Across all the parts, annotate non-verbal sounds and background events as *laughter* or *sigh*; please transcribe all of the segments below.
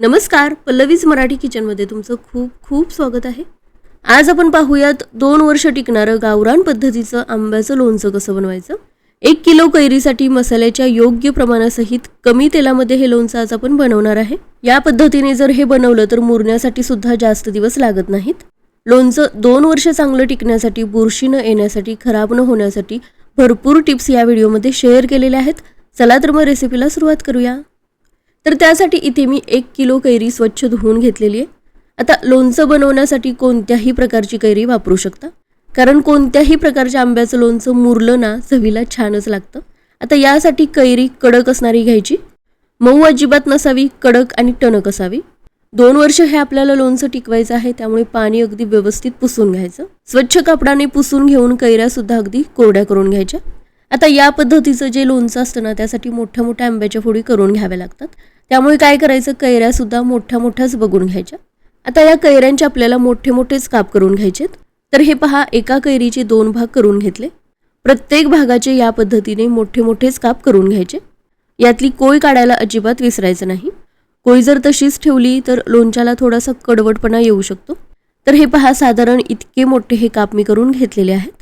नमस्कार पल्लवीज मराठी किचनमध्ये तुमचं खूप खूप स्वागत आहे. आज आपण पाहूयात दोन वर्ष टिकणारं गावरान पद्धतीचं आंब्याचं लोणचं कसं बनवायचं? एक किलो कैरीसाठी मसाल्याच्या योग्य प्रमाणासहित कमी तेलामध्ये हे लोणचं आज आपण बनवणार आहे. या पद्धतीने जर हे बनवलं तर मुरण्यासाठी सुद्धा जास्त दिवस लागत नाहीत. लोणचं दोन वर्ष चांगलं टिकण्यासाठी बुरशी न येण्यासाठी खराब न होण्यासाठी भरपूर टिप्स या व्हिडिओमध्ये शेअर केलेल्या आहेत. चला तर मग रेसिपीला सुरुवात करूया. तर त्यासाठी इथे मी एक किलो कैरी स्वच्छ धुवून घेतलेली आहे. आता लोणचं बनवण्यासाठी कोणत्याही प्रकारची कैरी वापरू शकता. कारण कोणत्याही प्रकारच्या आंब्याचं लोणचं मुरलं ना चवीला छानच लागतं. आता यासाठी कैरी कडक असणारी घ्यायची. मऊ अजिबात नसावी कडक आणि टणक असावी. दोन वर्ष हे आपल्याला लोणचं टिकवायचं आहे त्यामुळे पाणी अगदी व्यवस्थित पुसून घ्यायचं. स्वच्छ कापडाने पुसून घेऊन कैऱ्या सुद्धा अगदी कोरड्या करून घ्यायच्या. आता या पद्धतीचं जे लोणचं असतं ना त्यासाठी मोठ्या मोठ्या आंब्याच्या फोडी करून घ्याव्या लागतात. त्यामुळे काय करायचं? कैऱ्यासुद्धा मोठ्या मोठ्याच बघून घ्यायच्या. आता या कैऱ्यांचे आपल्याला मोठे मोठेच काप करून घ्यायचेत. तर हे पहा एका कैरीचे दोन भाग करून घेतले. प्रत्येक भागाचे या पद्धतीने मोठे मोठेच काप करून घ्यायचे. यातली कोय काढायला अजिबात विसरायचं नाही. कोय जर तशीच ठेवली तर लोणच्याला थोडासा कडवटपणा येऊ शकतो. तर हे पहा साधारण इतके मोठे हे काप मी करून घेतलेले आहेत.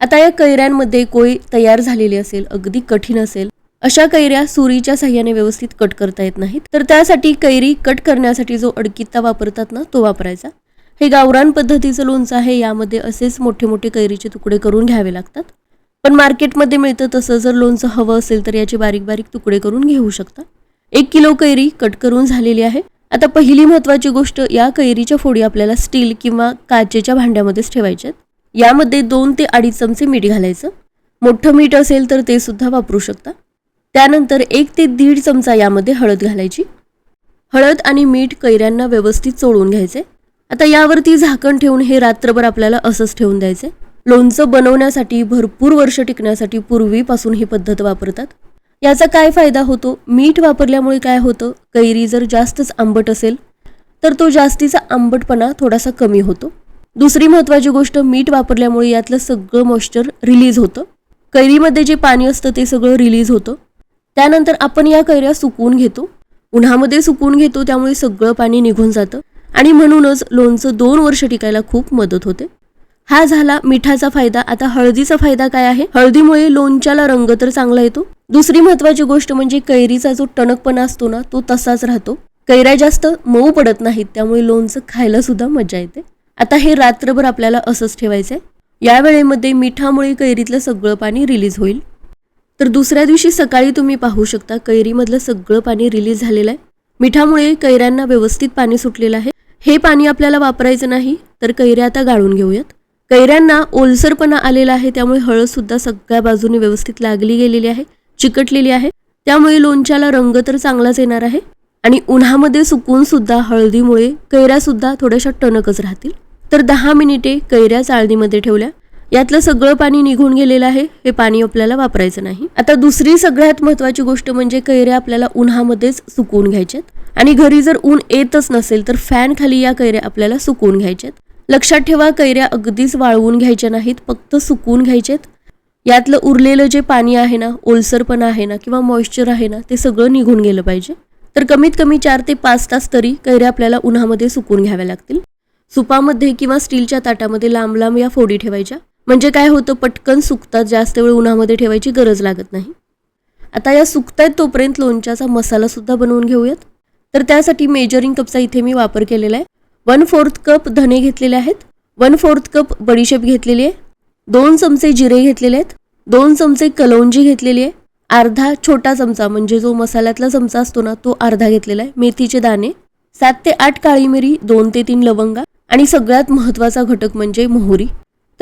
आता या कैऱ्यांमध्ये कोय तयार झालेली असेल अगदी कठीण असेल अशा कैऱ्या सुरीच्या साह्याने व्यवस्थित कट करता येत नाहीत. तर त्यासाठी कैरी कट करण्यासाठी जो अडकित्ता वापरतात ना तो वापरायचा. हे गावरान पद्धतीचं लोणचं आहे यामध्ये असेच मोठे मोठे कैरीचे तुकडे करून घ्यावे लागतात. पण मार्केटमध्ये मिळतं तसं जर लोणचं हवं असेल तर याचे बारीक बारीक तुकडे करून घेऊ शकता. एक किलो कैरी कट करून झालेली आहे. आता पहिली महत्त्वाची गोष्ट या कैरीच्या फोडी आपल्याला स्टील किंवा काचेच्या भांड्यामध्येच ठेवायच्यात यामध्ये दोन ते अडीच चमचे मीठ घालायचं. मोठं मीठ असेल तर ते सुद्धा वापरू शकता. त्यानंतर एक ते दीड चमचा यामध्ये हळद घालायची. हळद आणि मीठ कैऱ्यांना व्यवस्थित चोळून घ्यायचे. आता यावरती झाकण ठेवून हे रात्रभर आपल्याला असंच ठेवून द्यायचे. लोणचं बनवण्यासाठी भरपूर वर्ष टिकण्यासाठी पूर्वीपासून ही पद्धत वापरतात. याचा काय फायदा होतो? मीठ वापरल्यामुळे काय होतं? कैरी जर जास्तच आंबट असेल तर तो जास्तीचा आंबटपणा थोडासा कमी होतो. दुसरी महत्त्वाची गोष्ट मीठ वापरल्यामुळे यातलं सगळं मॉइश्चर रिलीज होतं. कैरीमध्ये जे पाणी असतं ते सगळं रिलीज होतं. त्यानंतर आपण या कैऱ्या सुकवून घेतो. उन्हामध्ये सुकवून घेतो त्यामुळे सगळं पाणी निघून जातं. आणि म्हणूनच लोणचं दोन वर्ष टिकायला खूप मदत होते. हा झाला मिठाचा फायदा. आता हळदीचा फायदा काय आहे? हळदीमुळे लोणच्याला रंग तर चांगला येतो. दुसरी महत्वाची गोष्ट म्हणजे कैरीचा जो टणकपणा असतो ना तो तसाच राहतो. कैऱ्या जास्त मऊ पडत नाहीत त्यामुळे लोणचं खायला सुद्धा मजा येते. आता हे रात्रभर आपल्याला असंच ठेवायचंय. या वेळेमध्ये मिठामुळे कैरीतलं सगळं पाणी रिलीज होईल. तर दुसऱ्या दिवशी सकाळी तुम्ही पाहू शकता कैरीमधलं सगळं पाणी रिलीज झालेलं आहे. मिठामुळे कैऱ्यांना व्यवस्थित पाणी सुटलेलं आहे. हे पाणी आपल्याला वापरायचं नाही तर कैऱ्या आता गाळून घेऊयात. कैऱ्यांना ओलसरपणा आलेला आहे त्यामुळे हळद सुद्धा सगळ्या बाजूने व्यवस्थित लागली गेलेली आहे चिकटलेली आहे. त्यामुळे लोणच्याला रंग तर चांगलाच येणार आहे. आणि उन्हामध्ये सुकून सुद्धा हळदीमुळे कैऱ्या सुद्धा थोड्याशा टणकच राहतील. तर दहा मिनिटे कैऱ्या चाळणीमध्ये ठेवल्या. यातलं सगळं पाणी निघून गेलेलं आहे हे पाणी आपल्याला वापरायचं नाही. आता दुसरी सगळ्यात महत्वाची गोष्ट म्हणजे कैऱ्या आपल्याला उन्हामध्येच सुकवून घ्यायच्यात. आणि घरी जर ऊन येतच नसेल तर फॅन खाली या कैऱ्या आपल्याला सुकवून घ्यायच्यात. लक्षात ठेवा कैऱ्या अगदीच वाळवून घ्यायच्या नाहीत फक्त सुकवून घ्यायच्यात. यातलं उरलेलं जे पाणी आहे ना ओलसरपणा आहे ना किंवा मॉइश्चर आहे ना ते सगळं निघून गेलं पाहिजे. तर कमीत कमी चार ते पाच तास तरी कैऱ्या आपल्याला उन्हामध्ये सुकून घ्याव्या लागतील. सुपामध्ये किंवा स्टीलच्या ताटामध्ये लांब लांब या फोडी ठेवायच्या. म्हणजे काय होतं पटकन सुकतात जास्त वेळ उन्हामध्ये ठेवायची गरज लागत नाही. आता या सुकतायत तोपर्यंत लोणच्याचा मसालासुद्धा बनवून घेऊयात. तर त्यासाठी मेजरिंग कपचा इथे मी वापर केलेला आहे. वन फोर्थ कप धने घेतलेले आहेत. वन फोर्थ कप बडीशेप घेतलेली आहे. दोन चमचे जिरे घेतलेले आहेत. दोन चमचे कलौंजी घेतलेली आहे. अर्धा छोटा चमचा म्हणजे जो मसाल्यातला चमचा असतो ना तो अर्धा घेतलेला आहे. मेथीचे दाणे सात ते आठ काळी मिरी दोन ते तीन लवंगा आणि सगळ्यात महत्त्वाचा घटक म्हणजे मोहरी.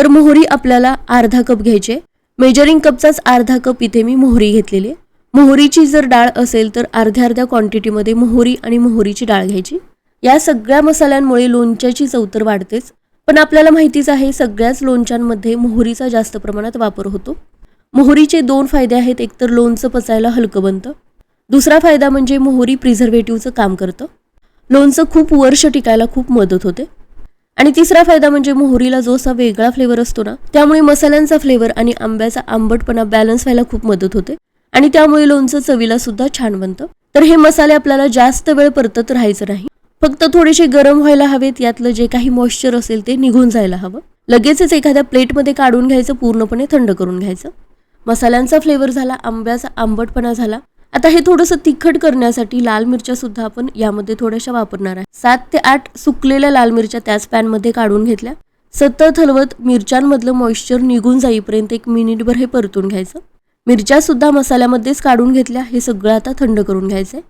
तर मोहरी आपल्याला अर्धा कप घ्यायचे. मेजरिंग कपचाच अर्धा कप इथे मी मोहरी घेतलेली आहे. मोहरीची जर डाळ असेल तर अर्ध्या अर्ध्या क्वांटिटीमध्ये मोहरी आणि मोहरीची डाळ घ्यायची. या सगळ्या मसाल्यांमुळे लोणच्याची चव तर वाढतेच पण आपल्याला माहितीच आहे सगळ्याच लोणच्यांमध्ये मोहरीचा जास्त प्रमाणात वापर होतो. मोहरीचे दोन फायदे आहेत एकतर लोणचं पचायला हलकं बनतं. दुसरा फायदा म्हणजे मोहरी प्रिझर्वेटिव्हचं काम करतं. लोणचं खूप वर्ष टिकायला खूप मदत होते. आणि तिसरा फायदा म्हणजे मोहरीला जो असा वेगळा फ्लेवर असतो ना त्यामुळे मसाल्यांचा फ्लेवर आणि आंब्याचा आंबटपणा बॅलन्स व्हायला खूप मदत होते. आणि त्यामुळे लोणचं चवीला सुद्धा छान बनतं. तर हे मसाले आपल्याला जास्त वेळ परतत राहायचं नाही. फक्त थोडेसे गरम व्हायला हवेत यातलं जे काही मॉइश्चर असेल ते निघून जायला हवं. लगेचच एखाद्या प्लेटमध्ये काढून घ्यायचं पूर्णपणे थंड करून घ्यायचं. मसाल्यांचा फ्लेवर झाला आंब्याचा आंबटपणा झाला आता हे थोडंसं तिखट करण्यासाठी लाल मिरच्या सुद्धा आपण यामध्ये थोड्याशा वापरणार आहे. सात ते आठ सुकलेल्या लाल मिरच्या त्याच पॅनमध्ये काढून घेतल्या. सतत हलवत मिरच्यांमधलं मॉइश्चर निघून जाईपर्यंत एक मिनिटभर हे परतून घ्यायचं. मिरच्या सुद्धा मसाल्यामध्येच काढून घेतल्या. हे सगळं आता थंड करून घ्यायचं आहे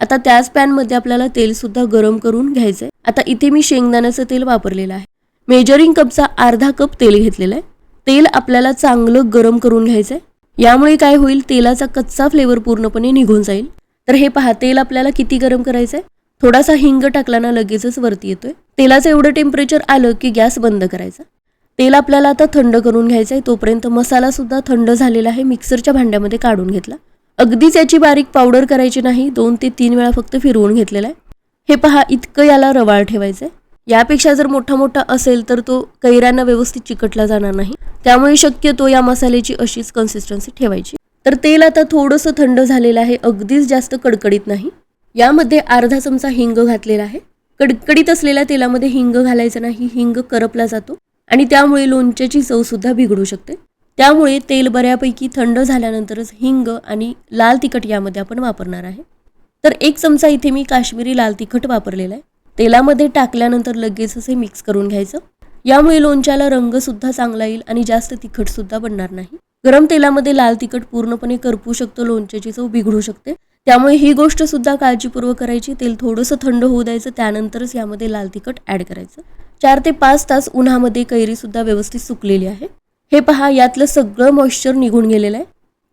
आता त्याच पॅनमध्ये आपल्याला तेल सुद्धा गरम करून घ्यायचंय. आता इथे मी शेंगदाण्याचं तेल वापरलेलं आहे. मेजरिंग कपचा अर्धा कप तेल घेतलेलं आहे. तेल आपल्याला चांगलं गरम करून घ्यायचंय. यामुळे काय होईल? तेलाचा कच्चा फ्लेवर पूर्णपणे निघून जाईल. तर हे पहा तेल आपल्याला किती गरम करायचंय? थोडासा हिंग टाकला ना लगेचच वरती येतोय. तेलाचं एवढं टेम्परेचर आलं की गॅस बंद करायचा. तेल आपल्याला आता थंड करून घ्यायचं आहे तोपर्यंत मसाला सुद्धा थंड झालेला आहे. मिक्सरच्या भांड्यामध्ये काढून घेतला. अगदीच याची बारीक पावडर करायची नाही. दोन ते तीन वेळा फक्त फिरवून घेतलेला आहे. हे पहा इतकं याला रवाळ ठेवायचं आहे यापेक्षा जर मोठा मोठा असेल तर तो कैऱ्यांना व्यवस्थित चिकटला जाणार नाही. त्यामुळे शक्यतो या मसाल्याची अशीच कन्सिस्टन्सी ठेवायची. तर तेल आता थोडंसं थंड झालेलं आहे अगदीच जास्त कडकडीत नाही. यामध्ये अर्धा चमचा हिंग घातलेला आहे. कडकडीत असलेल्या तेलामध्ये हिंग घालायचं नाही हिंग करपला जातो आणि त्यामुळे लोणच्याची चव सुद्धा बिघडू शकते. त्यामुळे तेल बऱ्यापैकी थंड झाल्यानंतरच हिंग आणि लाल तिखट यामध्ये आपण वापरणार आहे. तर एक चमचा इथे मी काश्मीरी लाल तिखट वापरलेला आहे. तेलामध्ये टाकल्यानंतर लगेच असे मिक्स करून घ्यायचं. यामुळे लोणच्याला रंग सुद्धा चांगला येईल आणि जास्त तिखट सुद्धा बनणार नाही. गरम तेलामध्ये लाल तिखट पूर्णपणे करपू शकतो लोणच्याची चव बिघडू शकते. त्यामुळे ही गोष्ट सुद्धा काळजीपूर्वक करायची. तेल थोडंसं थंड होऊ द्यायचं त्यानंतरच यामध्ये लाल तिखट ऍड करायचं. चार ते पाच तास उन्हामध्ये कैरी सुद्धा व्यवस्थित सुकलेली आहे. हे पहा यातलं सगळं मॉइश्चर निघून गेलेलं आहे.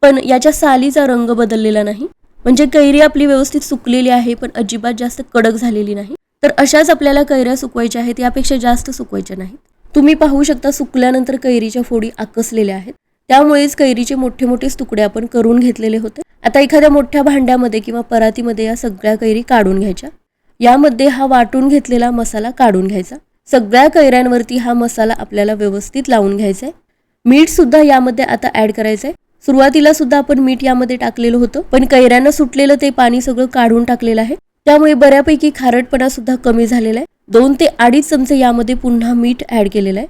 पण याच्या सालीचा रंग बदललेला नाही. म्हणजे कैरी आपली व्यवस्थित सुकलेली आहे पण अजिबात जास्त कडक झालेली नाही. तर अशाच आपल्याला कैऱ्या सुकवायच्या आहेत यापेक्षा जास्त सुकवायच्या नाहीत. तुम्ही पाहू शकता सुकल्यानंतर कैरीच्या फोडी आकसलेल्या आहेत. त्यामुळेच कैरीचे मोठे मोठे तुकडे आपण करून घेतलेले होते. आता एखाद्या मोठ्या भांड्यामध्ये किंवा परातीमध्ये या सगळ्या कैरी काढून घ्यायच्या. यामध्ये हा वाटून घेतलेला मसाला काढून घ्यायचा. सगळ्या कैऱ्यांवरती हा मसाला आपल्याला व्यवस्थित लावून घ्यायचा आहे मीठ सुद्धा यामध्ये आता ऍड करायचं आहे सुरुवातीला सुद्धा आपण मीठ यामध्ये टाकलेलं होतं. पण कैऱ्यांना सुटलेलं ते पाणी सगळं काढून टाकलेलं आहे. त्यामुळे बऱ्यापैकी खारटपणा सुद्धा कमी झालेला आहे. दोन ते अडीच चमचे यामध्ये पुन्हा मीठ ऍड केलेलं आहे.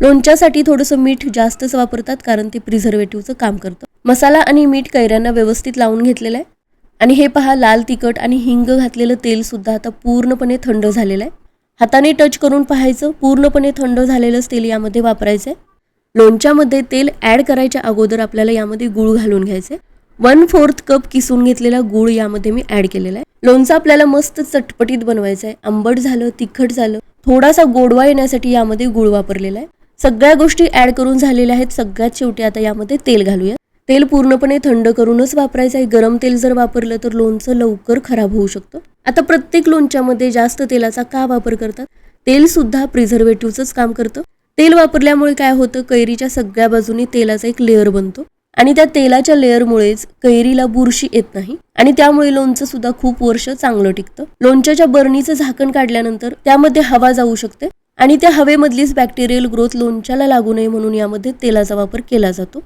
लोणच्यासाठी थोडंसं मीठ जास्तच वापरतात कारण ते प्रिझर्वेटिव्हचं काम करतं. मसाला आणि मीठ कैऱ्यांना व्यवस्थित लावून घेतलेलं आहे. आणि हे पहा लाल तिखट आणि हिंग घातलेलं तेल सुद्धा आता पूर्णपणे थंड झालेलं आहे. हाताने टच करून पाहायचं पूर्णपणे थंड झालेलंच तेल यामध्ये वापरायचं आहे. लोणच्यामध्ये तेल ॲड करायच्या अगोदर आपल्याला यामध्ये गुळ घालून घ्यायचे वन फोर्थ कप किसून घेतलेला गुळ यामध्ये मी ॲड केलेला आहे. लोणचं आपल्याला मस्त चटपटीत बनवायचं आहे. आंबट झालं तिखट झालं थोडासा गोडवा येण्यासाठी यामध्ये गुळ वापरलेला आहे. सगळ्या गोष्टी ऍड करून झालेल्या आहेत. सगळ्यात शेवटी आता यामध्ये तेल घालूया. तेल पूर्णपणे थंड करूनच वापरायचं आहे. गरम तेल जर वापरलं तर लोणचं लवकर खराब होऊ शकतं. आता प्रत्येक लोणच्यामध्ये जास्त तेलाचा का वापर करतात? तेल सुद्धा प्रिझर्वेटिव्हचंच काम करतं. तेल वापरल्यामुळे काय होतं? कैरीच्या सगळ्या बाजूनी तेलाचा एक लेअर बनतो. आणि त्या तेलाच्या लेअरमुळेच कैरीला बुरशी येत नाही आणि त्यामुळे लोणचं सुद्धा खूप वर्ष चांगलं टिकतं. लोणच्याच्या बरणीचं झाकण काढल्यानंतर त्यामध्ये हवा जाऊ शकते आणि त्या हवेमधलीच बॅक्टेरियल ग्रोथ लोणच्याला लागू नये म्हणून यामध्ये तेलाचा वापर केला जातो.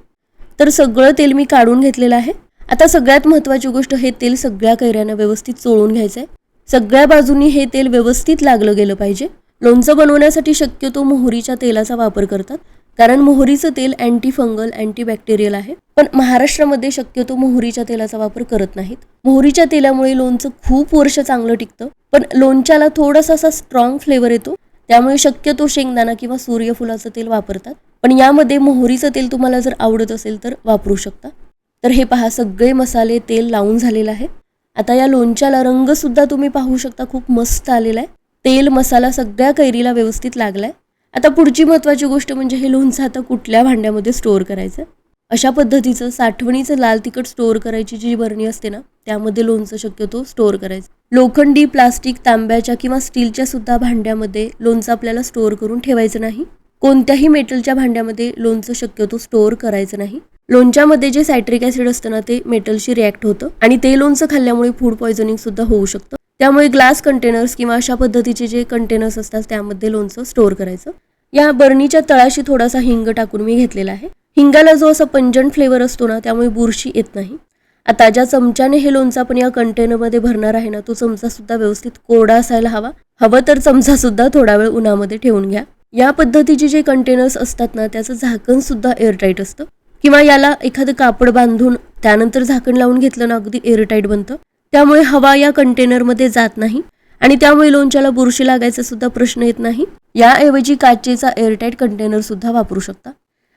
तर सगळं तेल मी काढून घेतलेलं आहे. आता सगळ्यात महत्त्वाची गोष्ट हे तेल सगळ्या कैऱ्यांना व्यवस्थित चोळून घ्यायचं आहे सगळ्या बाजूनी हे तेल व्यवस्थित लागलं गेलं पाहिजे. लोणचं बनवण्यासाठी शक्यतो मोहरीच्या तेलाचा वापर करतात. कारण मोहरीचं तेल अँटी फंगल अँटीबॅक्टेरियल आहे. पण महाराष्ट्रामध्ये शक्यतो मोहरीच्या तेलाचा वापर करत नाहीत. मोहरीच्या तेलामुळे लोणचं खूप वर्ष चांगलं टिकतं. पण लोणच्याला थोडासा असा स्ट्रॉंग फ्लेवर येतो. त्यामुळे शक्यतो शेंगदाणा किंवा सूर्यफुलाचं तेल वापरतात. पण यामध्ये मोहरीचं तेल तुम्हाला जर आवडत असेल तर वापरू शकता. तर हे पहा सगळे मसाले तेल लावून झालेलं आहे. आता या लोणच्याला रंग सुद्धा तुम्ही पाहू शकता खूप मस्त आलेला आहे. तेल मसाला सगळ्या कैरीला व्यवस्थित लागलाय. आता पुढची महत्वाची गोष्ट म्हणजे हे लोणचं आता कुठल्या भांड्यामध्ये स्टोअर करायचं? अशा पद्धतीचं साठवणीचं लाल तिखट स्टोअर करायची जी बरणी असते ना त्यामध्ये लोणचं शक्यतो स्टोअर करायचं. लोखंडी प्लास्टिक तांब्याच्या किंवा स्टीलच्या सुद्धा भांड्यामध्ये लोणचं आपल्याला स्टोअर करून ठेवायचं नाही. कोणत्याही मेटलच्या भांड्यामध्ये लोणचं शक्यतो स्टोअर करायचं नाही. लोणच्यामध्ये जे सायट्रिक ऍसिड असतं ना ते मेटलशी रिॲक्ट होतं आणि ते लोणचं खाल्ल्यामुळे फूड पॉयझनिंग सुद्धा होऊ शकतं. त्यामुळे ग्लास कंटेनर्स किंवा अशा पद्धतीचे जे कंटेनर्स असतात त्यामध्ये लोणचं स्टोअर करायचं. या बरणीच्या तळाशी थोडासा हिंग टाकून मी घेतलेला आहे. हिंगाला जो असा पंजंट फ्लेवर असतो ना त्यामुळे बुरशी येत नाही. आता ज्या चमच्याने हे लोणचं आपण या कंटेनरमध्ये भरणार आहे ना तो चमचा सुद्धा व्यवस्थित कोरडा असायला हवा. हवं तर चमचा सुद्धा थोडा वेळ उन्हामध्ये ठेवून घ्या. या पद्धतीचे जे कंटेनर्स असतात ना त्याचं झाकण सुद्धा एअरटाईट असतं. किंवा याला एखादं कापड बांधून त्यानंतर झाकण लावून घेतलं ना अगदी एअरटाईट बनतं. त्यामुळे हवा या कंटेनरमध्ये जात नाही. आणि त्यामुळे लोणच्याला बुरशी लागायचा सुद्धा प्रश्न येत नाही. याऐवजी काचेचा एअरटाईट कंटेनर सुद्धा वापरू शकता.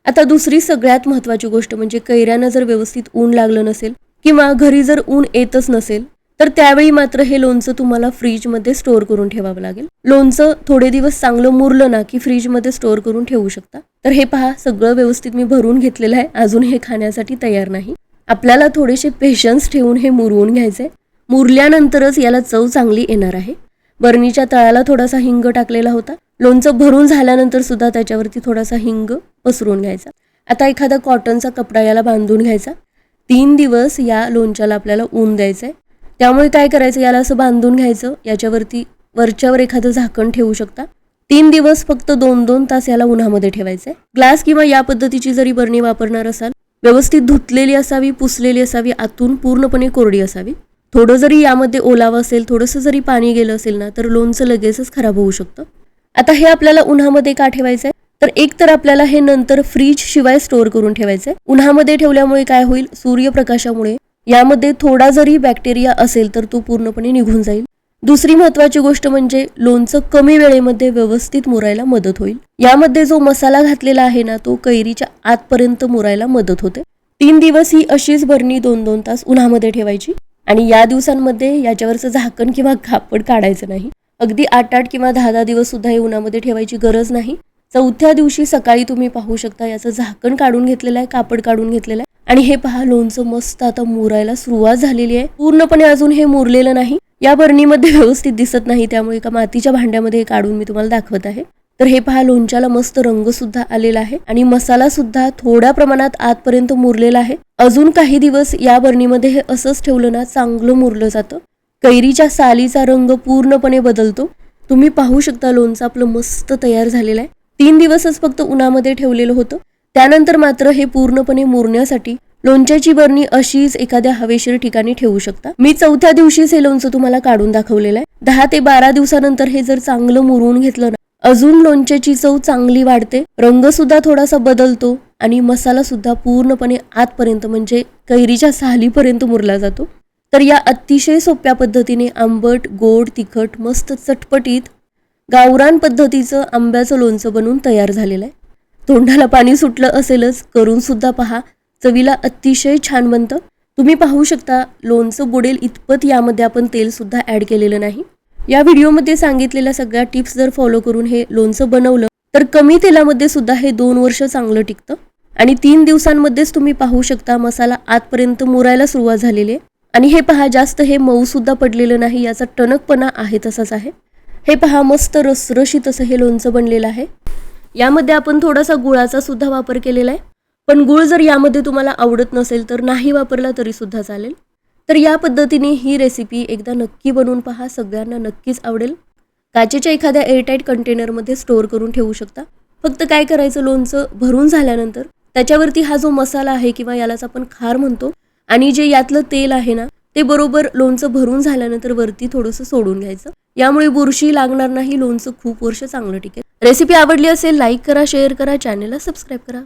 आता दुसरी सगळ्यात महत्वाची गोष्ट म्हणजे कैऱ्यांना जर व्यवस्थित ऊन लागलं नसेल किंवा घरी जर ऊन येतच नसेल तर त्यावेळी मात्र हे लोणचं तुम्हाला फ्रीजमध्ये स्टोअर करून ठेवावं लागेल. लोणचं थोडे दिवस चांगलं मुरलं ना की फ्रीजमध्ये स्टोअर करून ठेवू शकता. तर हे पहा सगळं व्यवस्थित मी भरून घेतलेलं आहे. अजून हे खाण्यासाठी तयार नाही. आपल्याला थोडेसे पेशन्स ठेवून हे मुरवून घ्यायचे मुरल्यानंतरच याला चव चांगली येणार आहे. बरणीच्या तळाला थोडासा हिंग टाकलेला होता. लोणचं भरून झाल्यानंतर सुद्धा त्याच्यावरती थोडासा हिंग पसरून घ्यायचा. आता एखादा कॉटनचा कपडा याला बांधून घ्यायचा. तीन दिवस या लोणच्याला आपल्याला ऊन द्यायचं आहे त्यामुळे काय करायचं? याला असं बांधून घ्यायचं. याच्यावरती वरच्यावर एखादं झाकण ठेवू शकता. तीन दिवस फक्त दोन दोन तास याला उन्हामध्ये ठेवायचं आहे ग्लास किंवा या पद्धतीची जरी बरणी वापरणार असाल व्यवस्थित धुतलेली असावी पुसलेली असावी आतून पूर्णपणे कोरडी असावी थोडं जरी यामध्ये ओलावा असेल थोडंसं जरी पाणी गेलं असेल ना तर लोणचं लगेचच खराब होऊ शकतं. आता हे आपल्याला उन्हामध्ये का ठेवायचं आहे तर एक तर आपल्याला हे नंतर फ्रीज शिवाय स्टोअर करून ठेवायचं आहे उन्हामध्ये ठेवल्यामुळे काय होईल? सूर्यप्रकाशामुळे. यामध्ये थोडा जरी बॅक्टेरिया असेल तर तो पूर्णपणे निघून जाईल. दुसरी महत्वाची गोष्ट म्हणजे लोणचं कमी वेळेमध्ये व्यवस्थित मुरायला मदत होईल. यामध्ये जो मसाला घातलेला आहे ना तो कैरीच्या आतपर्यंत मुरायला मदत होते. तीन दिवस ही अशीच भरणी दोन दोन तास उन्हामध्ये ठेवायची. आणि या दिवसांमध्ये याच्यावरचं झाकण किंवा कापड काढायचं नाही. अगदी आठ आठ किंवा दहा दहा दिवस सुद्धा हे उन्हामध्ये ठेवायची गरज नाही. चौथ्या दिवशी सकाळी तुम्ही पाहू शकता याचं झाकण काढून घेतलेलं आहे कापड काढून घेतलेलं आहे. आणि हे पहा लोणचं मस्त आता मुरायला सुरुवात झालेली आहे. पूर्णपणे अजून हे मुरलेलं नाही. या बरणीमध्ये *laughs* व्यवस्थित दिसत नाही त्यामुळे एका मातीच्या भांड्यामध्ये हे काढून मी तुम्हाला दाखवत आहे. तर हे पहा लोणच्याला मस्त रंग सुद्धा आलेला आहे आणि मसाला सुद्धा थोड्या प्रमाणात आतपर्यंत मुरलेला आहे. अजून काही दिवस या बरणीमध्ये हे असंच ठेवलं ना चांगलं मुरलं जातं. कैरीच्या सालीचा रंग पूर्णपणे बदलतो. तुम्ही पाहू शकता लोणचं आपलं मस्त तयार झालेलं आहे. तीन दिवसच फक्त उन्हामध्ये ठेवलेलं होतं. त्यानंतर मात्र हे पूर्णपणे मुरण्यासाठी लोणच्याची बरणी अशीच एखाद्या हवेशीर ठिकाणी ठेवू शकता. मी चौथ्या दिवशीच हे लोणचं तुम्हाला काढून दाखवलेलं आहे. दहा ते बारा दिवसानंतर हे जर चांगलं मुरवून घेतलं ना अजून लोणच्याची चव चांगली वाढते. रंग सुद्धा थोडासा बदलतो आणि मसाला सुद्धा पूर्णपणे आतपर्यंत म्हणजे कैरीच्या सालीपर्यंत मुरला जातो. तर या अतिशय सोप्या पद्धतीने आंबट गोड तिखट मस्त चटपटीत गावरान पद्धतीचं आंब्याचं लोणचं बनवून तयार झालेलं आहे. तोंडाला पाणी सुटलं असेलच करून सुद्धा पहा. चवीला अतिशय छान बनतं. तुम्ही पाहू शकता लोणचं बुडेल इतपत यामध्ये आपण तेल सुद्धा ऍड केलेलं नाही. या व्हिडिओमध्ये सांगितलेल्या सगळ्या टिप्स जर फॉलो करून हे लोणचं बनवलं तर कमी तेलामध्ये सुद्धा हे दोन वर्ष चांगलं टिकतं. आणि तीन दिवसांमध्येच तुम्ही पाहू शकता मसाला आतपर्यंत मुरायला सुरुवात झालेली आहे. आणि हे पहा जास्त हे मऊ सुद्धा पडलेलं नाही याचा टणकपणा आहे तसाच आहे. हे पहा मस्त रसरशीत असं हे लोणचं बनलेलं आहे. यामध्ये आपण थोडासा गुळाचा सुद्धा वापर केलेला आहे. पण गुळ जर यामध्ये तुम्हाला आवडत नसेल तर नाही वापरला तरी सुद्धा चालेल. तर या पद्धतीने ही रेसिपी एकदा नक्की बनवून पहा. सगळ्यांना नक्कीच आवडेल. काचेच्या एखाद्या एअरटाईट कंटेनरमध्ये स्टोअर करून ठेवू शकता. फक्त काय करायचं? लोणचं भरून झाल्यानंतर त्याच्यावरती हा जो मसाला आहे किंवा यालाच आपण खार म्हणतो आणि जे यातलं तेल आहे ना ते बरोबर लोणचं भरून झाल्यानंतर वरती थोडंसं सोडून घ्यायचं. यामुळे बुरशी लागणार नाही. लोणचं खूप वर्ष चांगलं टिकेल. रेसिपी आवडली असेल लाईक करा शेअर करा चॅनलला सबस्क्राईब करा.